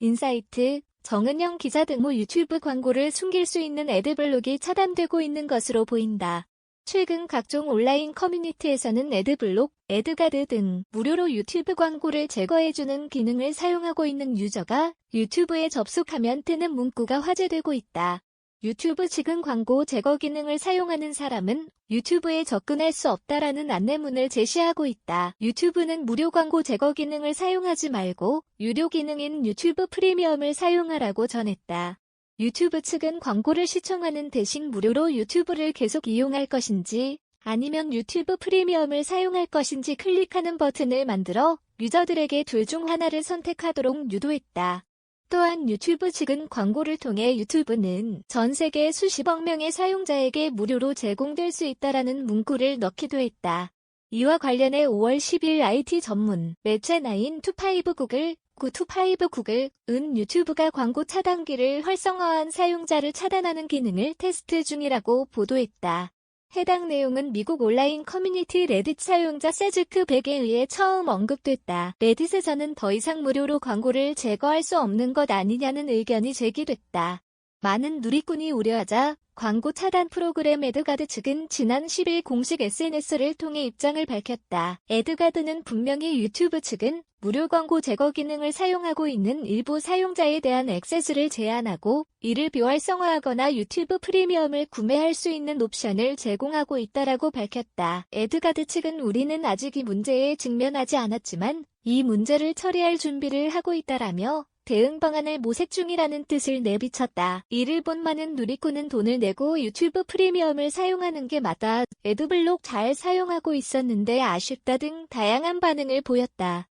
인사이트, 정은영 기자 등모 유튜브 광고를 숨길 수 있는 애드블록이 차단되고 있는 것으로 보인다. 최근 각종 온라인 커뮤니티에서는 애드블록, 애드가드 등 무료로 유튜브 광고를 제거해주는 기능을 사용하고 있는 유저가 유튜브에 접속하면 뜨는 문구가 화제되고 있다. 유튜브 측은 광고 제거 기능을 사용하는 사람은 유튜브에 접근할 수 없다라는 안내문을 제시하고 있다. 유튜브는 무료 광고 제거 기능을 사용하지 말고 유료 기능인 유튜브 프리미엄을 사용하라고 전했다. 유튜브 측은 광고를 시청하는 대신 무료로 유튜브를 계속 이용할 것인지 아니면 유튜브 프리미엄을 사용할 것인지 클릭하는 버튼을 만들어 유저들에게 둘 중 하나를 선택하도록 유도했다. 또한 유튜브 측은 광고를 통해 유튜브는 전 세계 수십억 명의 사용자에게 무료로 제공될 수 있다라는 문구를 넣기도 했다. 이와 관련해 5월 10일 IT 전문 매체 나인 투파이브 구글 925 구글 은 유튜브가 광고 차단기를 활성화한 사용자를 차단하는 기능을 테스트 중이라고 보도했다. 해당 내용은 미국 온라인 커뮤니티 레딧 사용자 세즈크 100에 의해 처음 언급됐다. 레딧에서는 더 이상 무료로 광고를 제거할 수 없는 것 아니냐는 의견이 제기됐다. 많은 누리꾼이 우려하자 광고 차단 프로그램 에드가드 측은 지난 10일 공식 SNS를 통해 입장을 밝혔다. 에드가드는 분명히 유튜브 측은 무료 광고 제거 기능을 사용하고 있는 일부 사용자에 대한 액세스를 제한하고 이를 비활성화하거나 유튜브 프리미엄을 구매할 수 있는 옵션을 제공하고 있다라고 밝혔다. 에드가드 측은 우리는 아직 이 문제에 직면하지 않았지만 이 문제를 처리할 준비를 하고 있다라며 대응 방안을 모색 중이라는 뜻을 내비쳤다. 이를 본 많은 누리꾼은 돈을 내고 유튜브 프리미엄을 사용하는 게 맞다. 애드블록 잘 사용하고 있었는데 아쉽다 등 다양한 반응을 보였다.